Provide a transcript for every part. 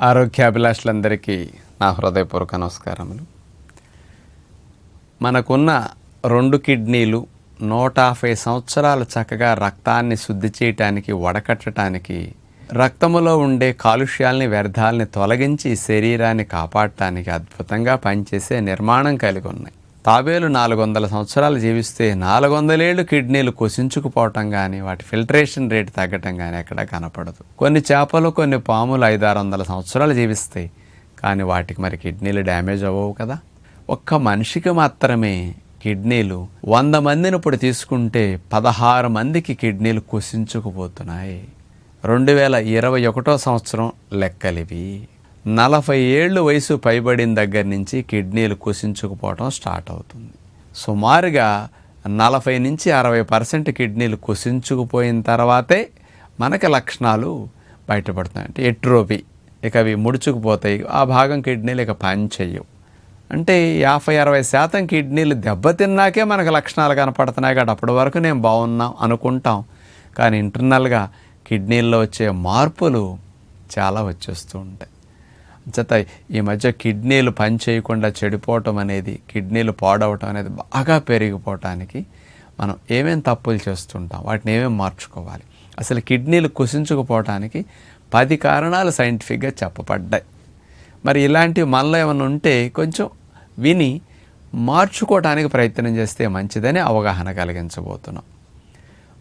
ఆరోగ్యాభిలాషులందరికీ నా హృదయపూర్వక నమస్కారములు. మనకున్న రెండు కిడ్నీలు నూట యాభై సంవత్సరాలు చక్కగా రక్తాన్ని శుద్ధి చేయటానికి వడకట్టడానికి రక్తములో ఉండే కాలుష్యాల్ని వ్యర్థాలని తొలగించి శరీరాన్ని కాపాడటానికి అద్భుతంగా పనిచేసే నిర్మాణం కలిగి ఉన్నాయి. తాబేలు నాలుగు వందల సంవత్సరాలు జీవిస్తే నాలుగు వందలేళ్ళు కిడ్నీలు కొసించుకుపోవటం కానీ వాటి ఫిల్టరేషన్ రేట్ తగ్గటం కానీ ఎక్కడా కనపడదు. కొన్ని చేపలు కొన్ని పాములు ఐదారు వందల సంవత్సరాలు జీవిస్తాయి. కానీ వాటికి మరి కిడ్నీలు డ్యామేజ్ అవ్వవు కదా? ఒక్క మనిషికి మాత్రమే కిడ్నీలు వంద మందిని ఇప్పుడు తీసుకుంటే పదహారు మందికి కిడ్నీలు కుసించుకుపోతున్నాయి. రెండు వేల ఇరవై ఒకటో సంవత్సరం లెక్కలివి. నలభై ఏళ్ళు వయసు పైబడిన దగ్గర నుంచి కిడ్నీలు కుసించుకుపోవటం స్టార్ట్ అవుతుంది. సుమారుగా నలభై నుంచి అరవై పర్సెంట్ కిడ్నీలు కుసించుకుపోయిన తర్వాతే మనకి లక్షణాలు బయటపడుతున్నాయి. అంటే ఎట్రోపీ ఇక అవి ముడుచుకుపోతాయి. ఆ భాగం కిడ్నీలు ఇక పని అంటే యాభై అరవై శాతం కిడ్నీలు దెబ్బతిన్నాకే మనకు లక్షణాలు కనపడుతున్నాయి కాబట్టి అప్పటి వరకు నేను బాగున్నాం అనుకుంటాం. కానీ ఇంటర్నల్గా కిడ్నీల్లో వచ్చే మార్పులు చాలా వచ్చేస్తూ ఉంటాయి. చేత ఈ మధ్య కిడ్నీలు పనిచేయకుండా చెడిపోవటం అనేది కిడ్నీలు పాడవటం అనేది బాగా పెరిగిపోవటానికి మనం ఏమేం తప్పులు చేస్తుంటాం వాటిని ఏమేమి మార్చుకోవాలి? అసలు కిడ్నీలు కుసించుకుపోవటానికి పది కారణాలు సైంటిఫిక్గా చెప్పబడ్డాయి. మరి ఇలాంటివి మనలో ఏమైనా ఉంటే కొంచెం విని మార్చుకోవటానికి ప్రయత్నం చేస్తే మంచిదని అవగాహన కలిగించబోతున్నాం.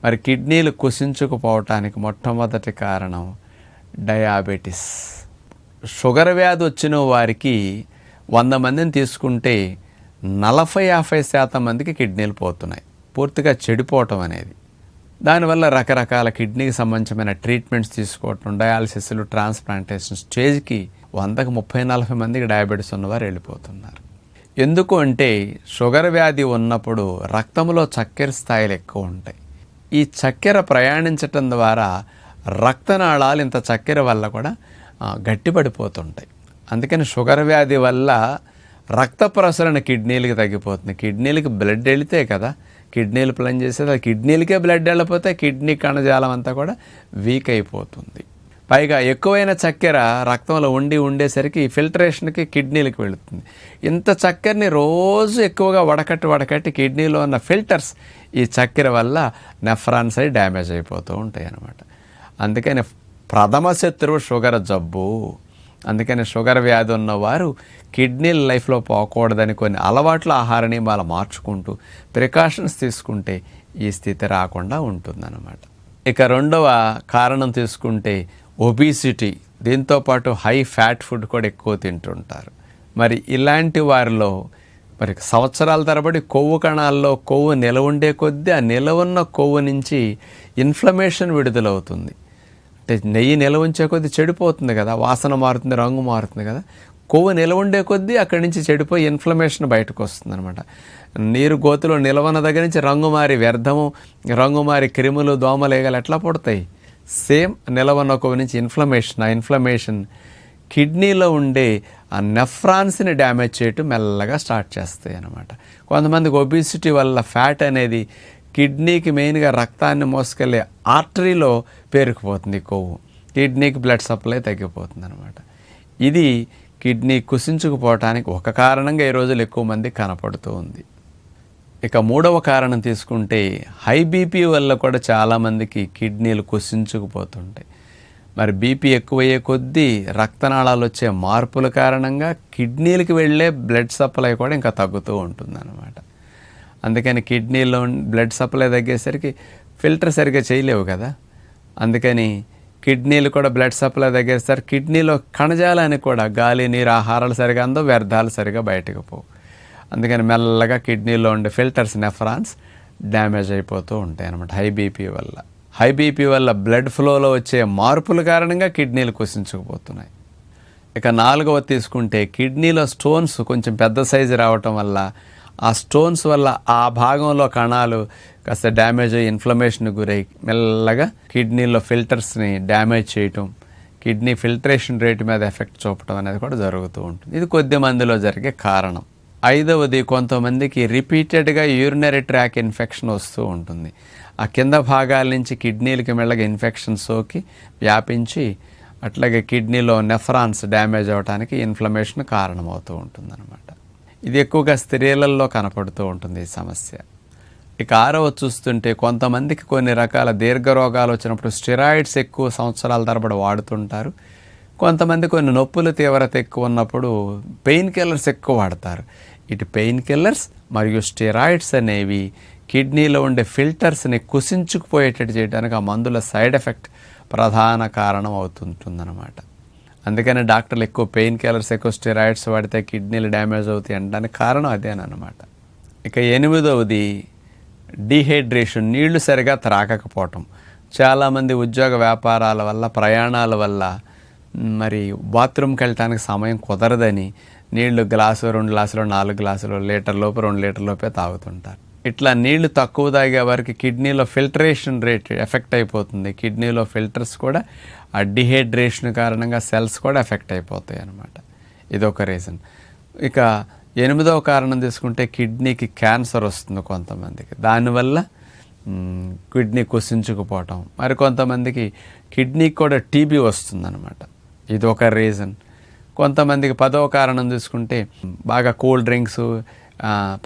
మరి కిడ్నీలు కుసించుకుపోవటానికి మొట్టమొదటి కారణం డయాబెటిస్. షుగర్ వ్యాధి వచ్చిన వారికి వంద మందిని తీసుకుంటే నలభై యాభై శాతం మందికి కిడ్నీలు పోతున్నాయి. పూర్తిగా చెడిపోవటం అనేది. దానివల్ల రకరకాల కిడ్నీకి సంబంధించిన ట్రీట్మెంట్స్ తీసుకోవటం డయాలసిస్లు ట్రాన్స్ప్లాంటేషన్ స్టేజ్కి వందకు ముప్పై నలభై మందికి డయాబెటీస్ ఉన్నవారు వెళ్ళిపోతున్నారు. ఎందుకు అంటే షుగర్ వ్యాధి ఉన్నప్పుడు రక్తంలో చక్కెర స్థాయిలు ఎక్కువ ఉంటాయి. ఈ చక్కెర ప్రయాణించటం ద్వారా రక్తనాళాలు ఇంత చక్కెర వల్ల కూడా గట్టిపడిపోతుంటాయి. అందుకని షుగర్ వ్యాధి వల్ల రక్త ప్రసరణ కిడ్నీలకి తగ్గిపోతుంది. కిడ్నీలకి బ్లడ్ వెళితే కదా కిడ్నీలు ప్లాన్ చేసేది కిడ్నీలకే బ్లడ్ వెళ్ళిపోతే కిడ్నీ కణజాలం అంతా కూడా వీక్ అయిపోతుంది. పైగా ఎక్కువైన చక్కెర రక్తంలో ఉండి ఉండేసరికి ఫిల్టరేషన్కి కిడ్నీలకు వెళుతుంది. ఇంత చక్కెరని రోజు ఎక్కువగా వడకట్టి వడకట్టి కిడ్నీలో ఉన్న ఫిల్టర్స్ ఈ చక్కెర వల్ల నెఫ్రాన్స్ అయి డ్యామేజ్ అయిపోతూ ఉంటాయి అన్నమాట అందుకని ప్రథమ శత్రువు షుగర్ జబ్బు. అందుకని షుగర్ వ్యాధి ఉన్నవారు కిడ్నీ లైఫ్లో పోకూడదని కొన్ని అలవాట్ల ఆహార నియమాలు మార్చుకుంటూ ప్రికాషన్స్ తీసుకుంటే ఈ స్థితి రాకుండా ఉంటుందన్నమాట. ఇక రెండవ కారణం తీసుకుంటే ఒబీసిటీ. దీంతోపాటు హై ఫ్యాట్ ఫుడ్ కూడా ఎక్కువ తింటుంటారు. మరి ఇలాంటి వారిలో మరి సంవత్సరాల తరబడి కొవ్వు కణాల్లో కొవ్వు నిలవ ఉండే కొద్దీ ఆ నిలవున్న కొవ్వు నుంచి ఇన్ఫ్లమేషన్ విడుదలవుతుంది. అంటే నెయ్యి నిలవ ఉంచే కొద్దీ చెడిపోతుంది కదా వాసన మారుతుంది రంగు మారుతుంది కదా. కొవ్వు నిలవ ఉండే కొద్దీ అక్కడి నుంచి చెడిపోయి ఇన్ఫ్లమేషన్ బయటకు వస్తుంది అనమాట నీరు గోతులో నిలవన దగ్గర నుంచి రంగు మారి వ్యర్థము రంగు మారి క్రిములు దోమలు ఏగలు ఎట్లా పుడతాయి? సేమ్ నిలవన్న కొవ్వు నుంచి ఇన్ఫ్లమేషన్ ఆ ఇన్ఫ్లమేషన్ కిడ్నీలో ఉండే ఆ నెఫ్రాన్స్ని డ్యామేజ్ చేయటం మెల్లగా స్టార్ట్ చేస్తాయి అనమాట కొంతమందికి ఒబిసిటీ వల్ల ఫ్యాట్ అనేది కిడ్నీకి మెయిన్గా రక్తాన్ని మోసుకెళ్ళే ఆర్టరీలో పేరుకుపోతుంది కొవ్వు. కిడ్నీకి బ్లడ్ సప్లై తగ్గిపోతుంది అనమాట ఇది కిడ్నీ కుసించుకుపోవటానికి ఒక కారణంగా ఈ రోజులు ఎక్కువ మంది కనపడుతూ ఉంది. ఇక మూడవ కారణం తీసుకుంటే హై బీపీ వల్ల కూడా చాలామందికి కిడ్నీలు కుసించుకుపోతుంటాయి. మరి బీపీ ఎక్కువయ్యే కొద్దీ రక్తనాళాలు వచ్చే మార్పుల కారణంగా కిడ్నీలకు వెళ్ళే బ్లడ్ సప్లై కూడా ఇంకా తగ్గుతూ ఉంటుందన్నమాట. అందుకని కిడ్నీలో బ్లడ్ సప్లై తగ్గేసరికి ఫిల్టర్ సరిగ్గా చేయలేవు కదా. అందుకని కిడ్నీలు కూడా బ్లడ్ సప్లై తగ్గేసరికి కిడ్నీలో కణజాలని కూడా గాలి నీరు ఆహారాలు సరిగా అందో వ్యర్థాలు సరిగా బయటకు పోవు. అందుకని మెల్లగా కిడ్నీలో ఉండే ఫిల్టర్స్ నెఫ్రాన్స్ డ్యామేజ్ అయిపోతూ ఉంటాయి అనమాట హై బీపీ వల్ల. హై బీపీ వల్ల బ్లడ్ ఫ్లోలో వచ్చే మార్పుల కారణంగా కిడ్నీలు కుసించుకుపోతున్నాయి. ఇక నాలుగవ తీసుకుంటే కిడ్నీలో స్టోన్స్ కొంచెం పెద్ద సైజు రావటం వల్ల ఆ స్టోన్స్ వల్ల ఆ భాగంలో కణాలు కాస్త డ్యామేజ్ అయ్యి ఇన్ఫ్లమేషన్ గురై మెల్లగా కిడ్నీలో ఫిల్టర్స్ని డ్యామేజ్ చేయటం కిడ్నీ ఫిల్టరేషన్ రేటు మీద ఎఫెక్ట్ చూపడం అనేది కూడా జరుగుతూ ఉంటుంది. ఇది కొద్ది మందిలో జరిగే కారణం. ఐదవది కొంతమందికి రిపీటెడ్గా యూరినరీ ట్రాక్ ఇన్ఫెక్షన్ వస్తూ ఉంటుంది. ఆ కింద భాగాల నుంచి కిడ్నీలకి మెల్లగా ఇన్ఫెక్షన్ సోకి వ్యాపించి అట్లాగే కిడ్నీలో నెఫ్రాన్స్ డ్యామేజ్ అవడానికి ఇన్ఫ్లమేషన్ కారణమవుతూ ఉంటుందన్నమాట. ఇది ఎక్కువగా స్త్రీలలో కనపడుతూ ఉంటుంది ఈ సమస్య. ఇక ఆరవ చూస్తుంటే కొంతమందికి కొన్ని రకాల దీర్ఘ రోగాలు వచ్చినప్పుడు స్టిరాయిడ్స్ ఎక్కువ సంవత్సరాల తరబడి వాడుతుంటారు. కొంతమంది కొన్ని నొప్పుల తీవ్రత ఎక్కువ ఉన్నప్పుడు పెయిన్ కిల్లర్స్ ఎక్కువ వాడతారు. ఇటు పెయిన్ కిల్లర్స్ మరియు స్టెరాయిడ్స్ అనేవి కిడ్నీలో ఉండే ఫిల్టర్స్ని కుసించుకుపోయేటట్టు చేయడానికి ఆ మందుల సైడ్ ఎఫెక్ట్ ప్రధాన కారణం అవుతుంటుందన్నమాట. అందుకని డాక్టర్లు ఎక్కువ పెయిన్ కిల్లర్స్ ఎక్కువ స్టెరాయిడ్స్ వాడితే కిడ్నీలు డ్యామేజ్ అవుతాయి అనడానికి కారణం అదేనమాట ఇక ఎనిమిదవది డీహైడ్రేషన్ నీళ్ళు సరిగా త్రాగకపోవటం. చాలామంది ఉద్యోగ వ్యాపారాల వల్ల ప్రయాణాల వల్ల మరి బాత్రూమ్కి వెళ్ళటానికి సమయం కుదరదని నీళ్ళు గ్లాసు రెండు గ్లాసులు నాలుగు గ్లాసులు లీటర్ లోపు రెండు లీటర్ లోపే తాగుతుంటారు. ఇట్లా నీళ్ళు తక్కువ తాగే వారికి కిడ్నీలో ఫిల్టరేషన్ రేట్ ఎఫెక్ట్ అయిపోతుంది. కిడ్నీలో ఫిల్టర్స్ కూడా ఆ డిహైడ్రేషన్ కారణంగా సెల్స్ కూడా ఎఫెక్ట్ అయిపోతాయి అనమాట ఇదొక రీజన్ ఇక ఎనిమిదవ కారణం తీసుకుంటే కిడ్నీకి క్యాన్సర్ వస్తుంది కొంతమందికి. దానివల్ల కిడ్నీ కుసించుకుపోవటం. మరి కొంతమందికి కిడ్నీకి కూడా టీబీ వస్తుందన్నమాట. ఇది ఒక రీజన్ కొంతమందికి పదవ కారణం తీసుకుంటే బాగా కూల్ డ్రింక్స్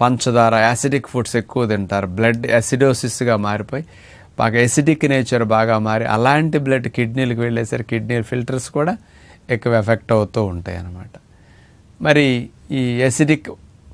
పంచదార యాసిడిక్ ఫుడ్స్ ఎక్కువ తింటారు. బ్లడ్ యాసిడోసిస్గా మారిపోయి బాగా ఎసిడిక్ నేచర్ బాగా మారి అలాంటి బ్లడ్ కిడ్నీలకు వెళ్ళేసరికి కిడ్నీ ఫిల్టర్స్ కూడా ఎక్కువ ఎఫెక్ట్ అవుతూ ఉంటాయి అన్నమాట. మరి ఈ ఎసిడిక్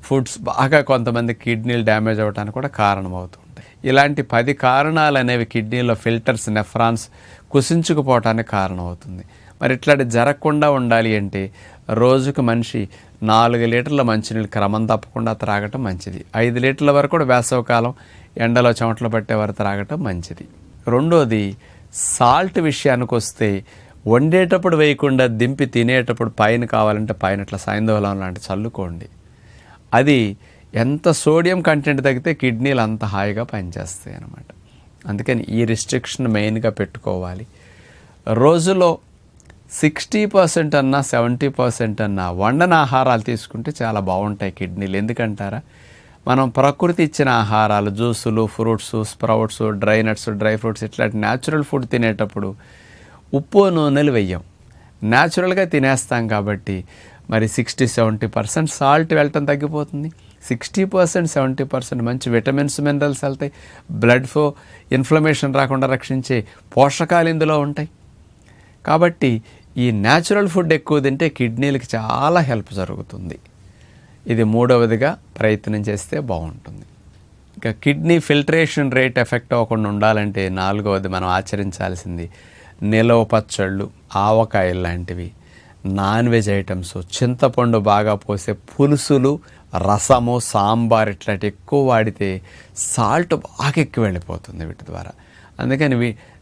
ఫుడ్స్ బాగా కొంతమంది కిడ్నీలు డ్యామేజ్ అవ్వడానికి కూడా కారణం అవుతుంటాయి ఇలాంటి పది కారణాలు అనేవి కిడ్నీలో ఫిల్టర్స్ నెఫ్రాన్స్ కుసించుకుపోవటానికి కారణం అవుతుంది. మరి ఇట్లాంటి జరగకుండా ఉండాలి అంటే రోజుకు మనిషి నాలుగు లీటర్ల మంచినీళ్ళు క్రమం తప్పకుండా త్రాగటం మంచిది. ఐదు లీటర్ల వరకు కూడా వేసవకాలం ఎండలో చెమటలు పట్టే వరకు త్రాగటం మంచిది. రెండోది సాల్ట్ విషయానికి వస్తే వండేటప్పుడు వేయకుండా దింపి తినేటప్పుడు పైన కావాలంటే పైన ఇట్లా సాయంధవలం లాంటి చల్లుకోండి. అది ఎంత సోడియం కంటెంట్ తగ్గితే కిడ్నీలు అంత హాయిగా పనిచేస్తాయి అన్నమాట అందుకని ఈ రిస్ట్రిక్షన్ మెయిన్గా పెట్టుకోవాలి. రోజులో సిక్స్టీ పర్సెంట్ అన్నా సెవెంటీ పర్సెంట్ అన్నా వండన ఆహారాలు తీసుకుంటే చాలా బాగుంటాయి కిడ్నీలు. ఎందుకంటారా? మనం ప్రకృతి ఇచ్చిన ఆహారాలు జ్యూసులు fruits sprouts dry nuts dry fruits ఇట్లాంటి న్యాచురల్ ఫుడ్ తినేటప్పుడు ఉప్పు నూనెలు వెయ్యం. న్యాచురల్గా తినేస్తాం కాబట్టి మరి సిక్స్టీ సెవెంటీ పర్సెంట్ సాల్ట్ వెళ్ళటం తగ్గిపోతుంది. సిక్స్టీ పర్సెంట్ సెవెంటీ పర్సెంట్ మంచి విటమిన్స్ మినరల్స్ వెళ్తాయి. బ్లడ్ ఫ్లో ఇన్ఫ్లమేషన్ రాకుండా రక్షించే పోషకాలు ఇందులో ఉంటాయి. కాబట్టి ఈ న్యాచురల్ ఫుడ్ ఎక్కువ తింటే కిడ్నీలకి చాలా హెల్ప్ జరుగుతుంది. ఇది మూడవదిగా ప్రయత్నం చేస్తే బాగుంటుంది. ఇక కిడ్నీ ఫిల్టరేషన్ రేట్ ఎఫెక్ట్ అవ్వకుండా ఉండాలంటే నాలుగవది మనం ఆచరించాల్సింది నిలవ పచ్చళ్ళు ఆవకాయలు లాంటివి నాన్ వెజ్ ఐటమ్స్. చింతపండు బాగా పోసే పులుసులు రసము సాంబార్ ఇట్లాంటి ఎక్కువ వాడితే సాల్ట్ బాగా ఎక్కువ వెళ్ళిపోతుంది వీటి ద్వారా. అందుకని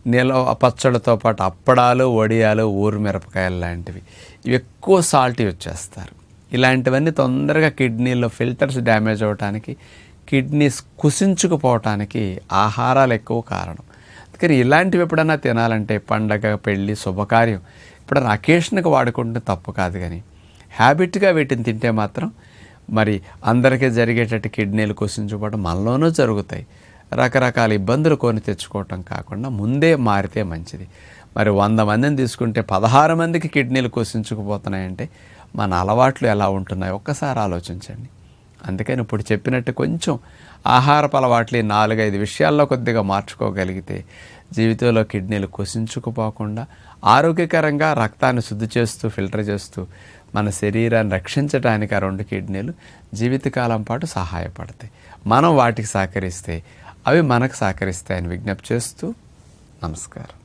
నిలవ పచ్చళ్ళతో పాటు అప్పడాలు వడియాలు ఊరు మిరపకాయలు లాంటివి. ఇవి ఎక్కువ సాల్ట్ వచ్చేస్తారు. ఇలాంటివన్నీ తొందరగా కిడ్నీలో ఫిల్టర్స్ డ్యామేజ్ అవ్వటానికి కిడ్నీస్ కుసించుకుపోవటానికి ఆహారాలు ఎక్కువ కారణం. అందుకని ఇలాంటివి ఎప్పుడన్నా తినాలంటే పండగ పెళ్ళి శుభకార్యం. ఎప్పుడన్నా అకేషన్కి వాడుకుంటే తప్పు కాదు కానీ హ్యాబిట్గా వీటిని తింటే మాత్రం మరి అందరికీ జరిగేటట్టు కిడ్నీలు కుసించుకోవడం మనలోనూ జరుగుతాయి. రకరకాల ఇబ్బందులు కొని తెచ్చుకోవటం కాకుండా ముందే మారితే మంచిది. మరి వంద మందిని తీసుకుంటే పదహారు మందికి కిడ్నీలు కోసించుకుపోతున్నాయంటే మన అలవాట్లు ఎలా ఉంటున్నాయి ఒక్కసారి ఆలోచించండి. అందుకని ఇప్పుడు చెప్పినట్టు కొంచెం ఆహారపు అలవాట్లు ఈ నాలుగైదు విషయాల్లో కొద్దిగా మార్చుకోగలిగితే జీవితంలో కిడ్నీలు కుసించుకుపోకుండా ఆరోగ్యకరంగా రక్తాన్ని శుద్ధి చేస్తూ ఫిల్టర్ చేస్తూ మన శరీరాన్ని రక్షించడానికి ఆ రెండు కిడ్నీలు జీవితకాలం పాటు సహాయపడతాయి. మనం వాటికి సహకరిస్తే అవి మనకు సహకరిస్తాయని విజ్ఞప్తి చేస్తూ నమస్కారం.